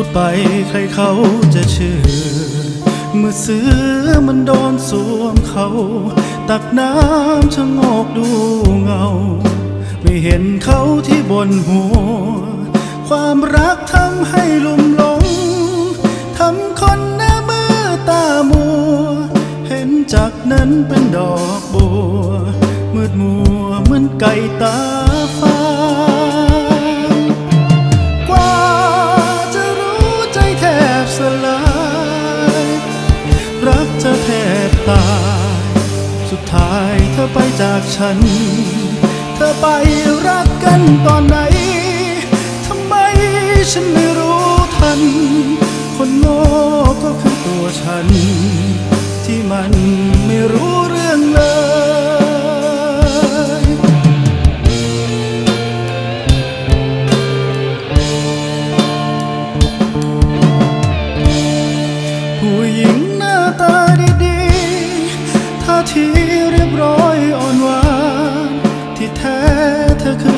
พูดไปใครเขาจะเชื่อ เมื่อเสือมันโดนสวมเขา ตักน้ำชะโงกดูเงา ไม่เห็นเขาที่บนหัว ความรักทำให้ลุ่มหลงทำคนหน้ามือตามัว เห็นจากนั้นเป็นดอกบัวมืดมัวเหมือนไก่ตา สลายรักเธอแทบตาย สุดท้ายเธอไปจากฉัน เธอไปรักกันตอนไหนทำไมฉันไม่รู้ทัน คนโง่ก็คือตัวฉัน ที่มันไม่รู้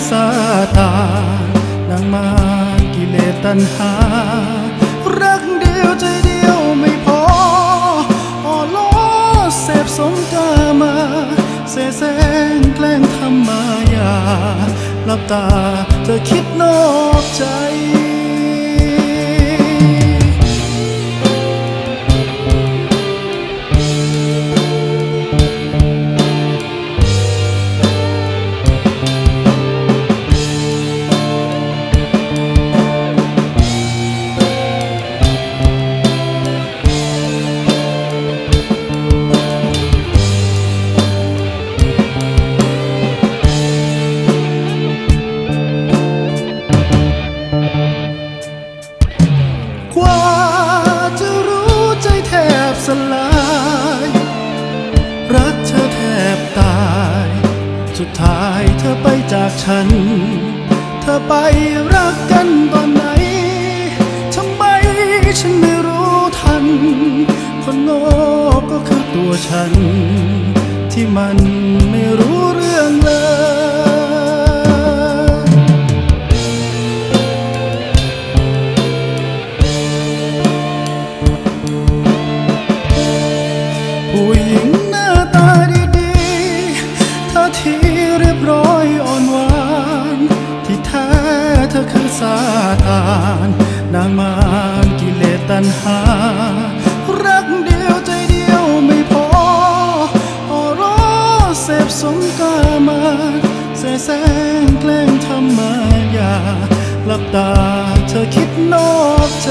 ซาตานนางมารกิเลสตัณหา รักเดียวใจเดียวไม่พออ่อล้อเสพสมกามาเสแสร้งแกล้งทำมายาหลับตาเธอคิด ท้ายเธอไปจากฉัน เธอไปรักกันตอนไหน ทำไมฉันไม่รู้ทัน คนโง่ก็คือตัวฉันที่มัน นางมารกิเลสตัณหา รักเดียวใจเดียวไม่พออ่อร้อเสพสมกามาเสแสร้งแกล้งทำมายาหลับตาเธอคิดนอกใจ